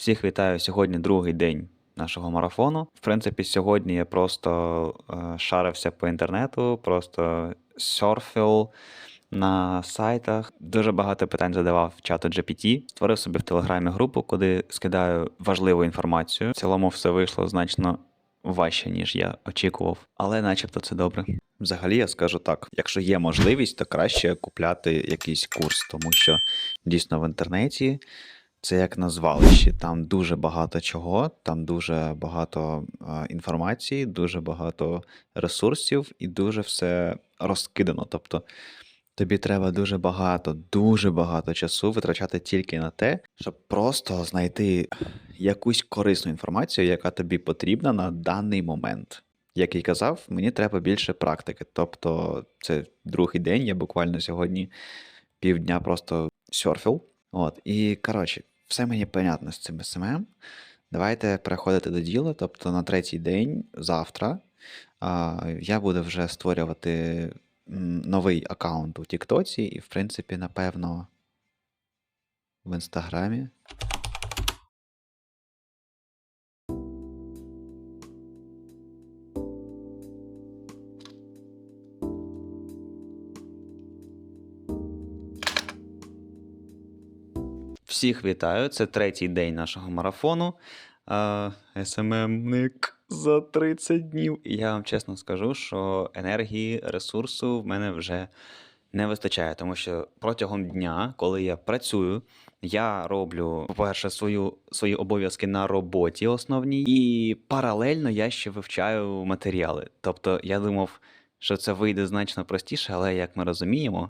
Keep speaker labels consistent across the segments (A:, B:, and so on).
A: Всіх вітаю сьогодні другий день нашого марафону. В принципі, сьогодні я просто е, шарився по інтернету, просто серфив на сайтах. Дуже багато питань задавав чату GPT. Створив собі в телеграмі групу, куди скидаю важливу інформацію. В цілому все вийшло значно важче, ніж я очікував, але начебто це добре. Взагалі я скажу так: якщо є можливість, то краще купляти якийсь курс, тому що дійсно в інтернеті це як на звалищі. Там дуже багато чого, там дуже багато е, інформації, дуже багато ресурсів і дуже все розкидано. Тобто тобі треба дуже багато, дуже багато часу витрачати тільки на те, щоб просто знайти якусь корисну інформацію, яка тобі потрібна на даний момент. Як і казав, мені треба більше практики. Тобто, це другий день, я буквально сьогодні півдня просто серфив. От, і коротше, все мені понятно з цим СММ. Давайте переходити до діла. Тобто на третій день, завтра, я буду вже створювати новий аккаунт у Тіктоці, і, в принципі, напевно, в Інстаграмі. Всіх вітаю. Це третій день нашого марафону. Е, СММник за 30 днів. І я вам чесно скажу, що енергії, ресурсу в мене вже не вистачає, тому що протягом дня, коли я працюю, я роблю, по-перше, свою, свої обов'язки на роботі основній, і паралельно я ще вивчаю матеріали. Тобто я думав, що це вийде значно простіше, але як ми розуміємо,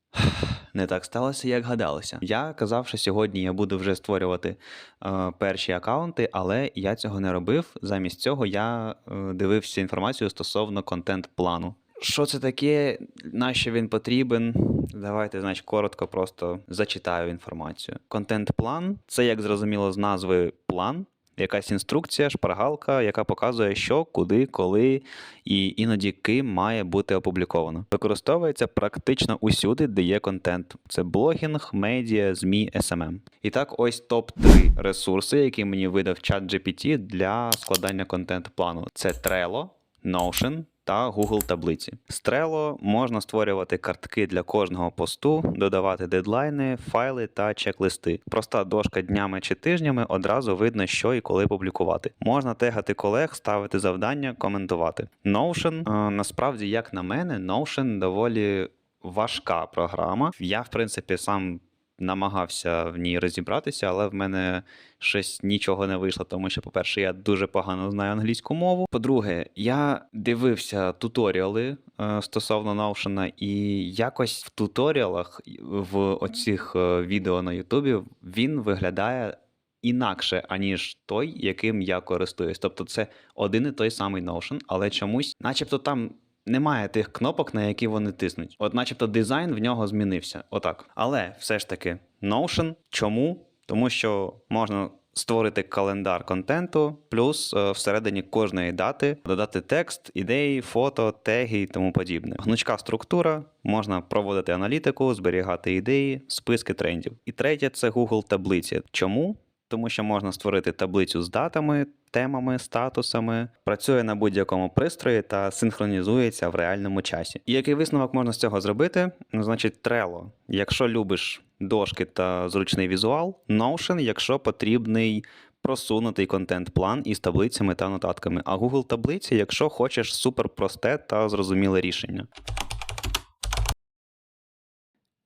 A: не так сталося, як гадалося. Я казав, що сьогодні я буду вже створювати е, перші акаунти, але я цього не робив. Замість цього я е, дивився інформацію стосовно контент-плану. Що це таке, на що він потрібен? Давайте, значить, коротко просто зачитаю інформацію. Контент-план це, як зрозуміло, з назви план, якась інструкція, шпаргалка, яка показує, що, куди, коли і іноді ким має бути опубліковано. Використовується практично усюди, де є контент. Це блогінг, медіа, ЗМІ, SMM. І так, ось топ-3 ресурси, які мені видав чат GPT для складання контент-плану. Це Trello, Notion та Google таблиці. Trello можна створювати картки для кожного посту, додавати дедлайни, файли та чек-листи. Проста дошка днями чи тижнями одразу видно, що і коли публікувати. Можна тегати колег, ставити завдання, коментувати. Notion, е, насправді, як на мене, Notion доволі важка програма. Я, в принципі, сам намагався в ній розібратися, але в мене щось нічого не вийшло, тому що, по-перше, я дуже погано знаю англійську мову. По-друге, я дивився туторіали е, стосовно Notion, і якось в туторіалах в оцих е, відео на Ютубі він виглядає. Інакше, аніж той, яким я користуюсь. Тобто це один і той самий Notion, але чомусь, начебто, там немає тих кнопок, на які вони тиснуть. От, начебто, дизайн в нього змінився. Отак. Але все ж таки, Notion. Чому? Тому що можна створити календар контенту, плюс е, всередині кожної дати додати текст, ідеї, фото, теги і тому подібне. Гнучка структура, можна проводити аналітику, зберігати ідеї, списки трендів. І третє це Google таблиці. Чому? Тому що можна створити таблицю з датами, темами, статусами, працює на будь-якому пристрої та синхронізується в реальному часі. І який висновок можна з цього зробити? Ну, значить, Trello, якщо любиш дошки та зручний візуал, Notion, якщо потрібний просунутий контент-план із таблицями та нотатками, а Google таблиці, якщо хочеш суперпросте та зрозуміле рішення.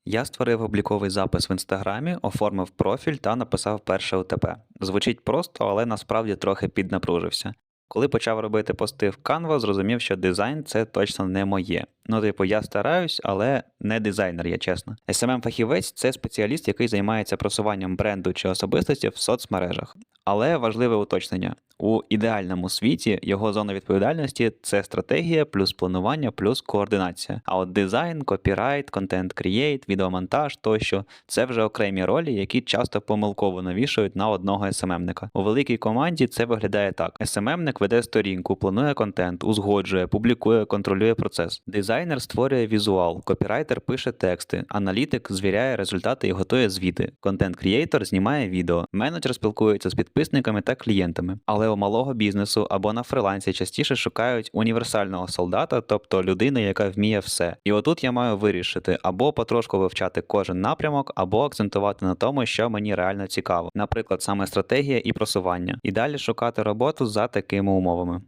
A: Я створив обліковий запис в інстаграмі, оформив профіль та написав перше УТП. Звучить просто, але насправді трохи піднапружився. Коли почав робити пости в Canva, зрозумів, що дизайн це точно не моє. Ну, типу, я стараюсь, але не дизайнер, я чесно. smm фахівець це спеціаліст, який займається просуванням бренду чи особистості в соцмережах. Але важливе уточнення: у ідеальному світі його зона відповідальності це стратегія, плюс планування, плюс координація. А от дизайн, копірайт, контент крієйт, відеомонтаж тощо це вже окремі ролі, які часто помилково навішують на одного СММника. У великій команді це виглядає так: СММник веде сторінку, планує контент, узгоджує, публікує, контролює процес. Дизайнер створює візуал, копірайтер пише тексти, аналітик звіряє результати і готує звіти. Контент-крієйтор знімає відео, менеджер спілкується з підписниками та клієнтами. Але у малого бізнесу або на фрилансі частіше шукають універсального солдата, тобто людину, яка вміє все. І отут я маю вирішити або потрошку вивчати кожен напрямок, або акцентувати на тому, що мені реально цікаво, наприклад, саме стратегія і просування, і далі шукати роботу за такими умовами.